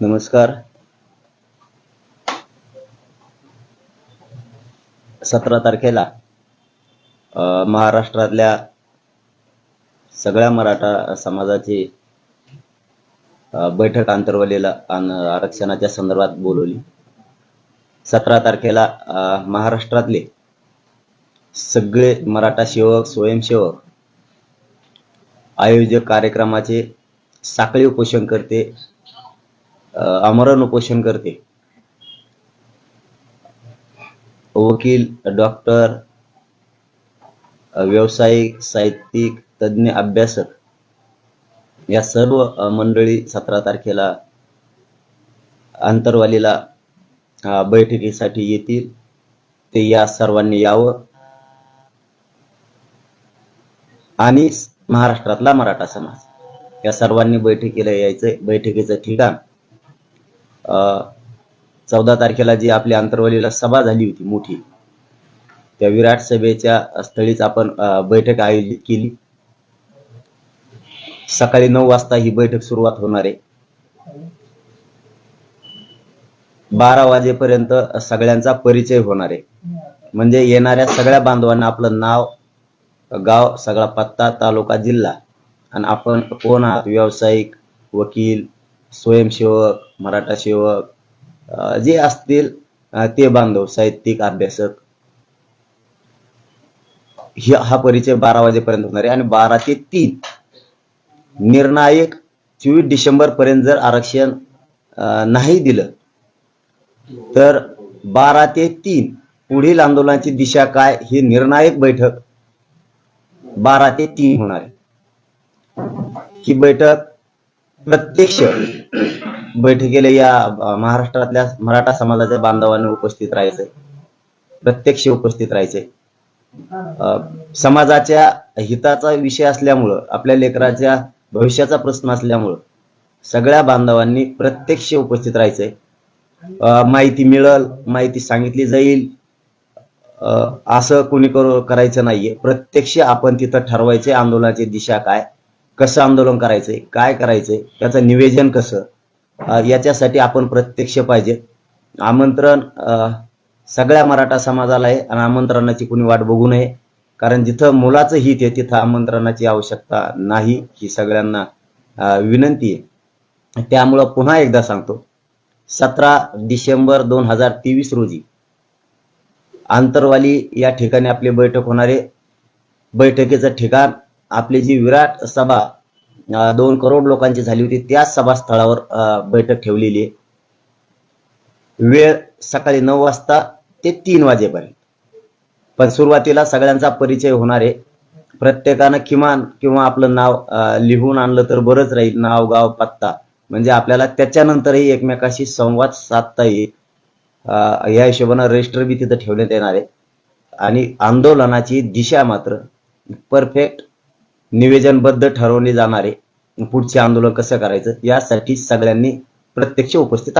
नमस्कार. सतरा तारखेला महाराष्ट्रातल्या सगळ्या मराठा समाजाची बैठक आंतरवलीला आरक्षणाच्या संदर्भात बोलवली. सतरा तारखेला महाराष्ट्रातले सगळे मराठा सेवक स्वयंसेवक आयोजक कार्यक्रमाचे साखळी उपोषण करते. आमरण उपोषण करते. वकील डॉक्टर व्यावसायिक साहित्यिक तज्ज्ञ अभ्यासक या सर्व मंडळी सतरा तारखेला आंतरवालीला बैठकीसाठी येतील. ते या सर्वांनी यावं. आणि महाराष्ट्रातला मराठा समाज. या सर्वांनी बैठकीला यायचंय. बैठकीचं ठिकाण चौदा तारखेला जी आपली आंतरवलीला सभा झाली होती मोठी त्या विराट सभेच्या स्थळीच आपण बैठक आयोजित केली. सकाळी नऊ वाजता ही बैठक सुरुवात होणार आहे. बारा वाजेपर्यंत सगळ्यांचा परिचय होणार आहे. म्हणजे येणाऱ्या सगळ्या बांधवांना आपलं नाव गाव सगळा पत्ता तालुका जिल्हा आणि आपण कोण आहात? व्यावसायिक वकील स्वयंसेवक मराठा सेवक जे असतील ते बांधव साहित्यिक अभ्यासक. हा परिचय बारा वाजेपर्यंत होणार आहे आणि बारा ते तीन. निर्णायक चोवीस डिसेंबर पर्यंत जर आरक्षण नाही दिलं तर बारा ते तीन पुढील आंदोलनाची दिशा काय ही निर्णायक बैठक बारा ते तीन होणार आहे. ही बैठक प्रत्यक्ष बैठकीला या महाराष्ट्रातल्या मराठा समाजाच्या बांधवांनी उपस्थित राहायचंय प्रत्यक्ष उपस्थित राहायचे. समाजाच्या हिताचा विषय असल्यामुळं आपल्या लेकराच्या भविष्याचा प्रश्न असल्यामुळं सगळ्या बांधवांनी प्रत्यक्ष उपस्थित राहायचंय माहिती मिळल माहिती सांगितली जाईल. असं कोणी करायचं नाहीये. प्रत्यक्ष आपण तिथं ठरवायचे आंदोलनाची दिशा काय कसं आंदोलन करायचंय काय करायचंय त्याचं निवेदन कसं याच्यासाठी आपण प्रत्यक्ष पाहिजे. आमंत्रण सगळ्या मराठा समाजाला आहे आणि आमंत्रणाची कुणी वाट बघू नये. कारण जिथं मुलाचं हित आहे तिथं आमंत्रणाची आवश्यकता नाही ही सगळ्यांना विनंती आहे. त्यामुळं पुन्हा एकदा सांगतो सतरा डिसेंबर दोन हजार तेवीस रोजी आंतरवाली या ठिकाणी आपली बैठक होणार आहे. बैठकीचं ठिकाण आपली जी विराट सभा दोन करोड लोकांची झाली होती त्याच सभास्थळावर बैठक ठेवलेली आहे. वेळ सकाळी नऊ वाजता ते तीन वाजेपर्यंत. पण सुरुवातीला सगळ्यांचा परिचय होणार आहे. प्रत्येकानं किमान किंवा आपलं नाव लिहून आणलं तर बरंच राहील. नाव गाव पत्ता. म्हणजे आपल्याला त्याच्यानंतरही एकमेकाशी संवाद साधता येईल. या हिशोबानं रजिस्टर बी तिथं ठेवण्यात येणार आहे. आणि आंदोलनाची दिशा मात्र परफेक्ट निवेदनबद्ध ठरवले जाणारे पुढचे आंदोलन कसं करायचं? यासाठी सगळ्यांनी प्रत्यक्ष उपस्थित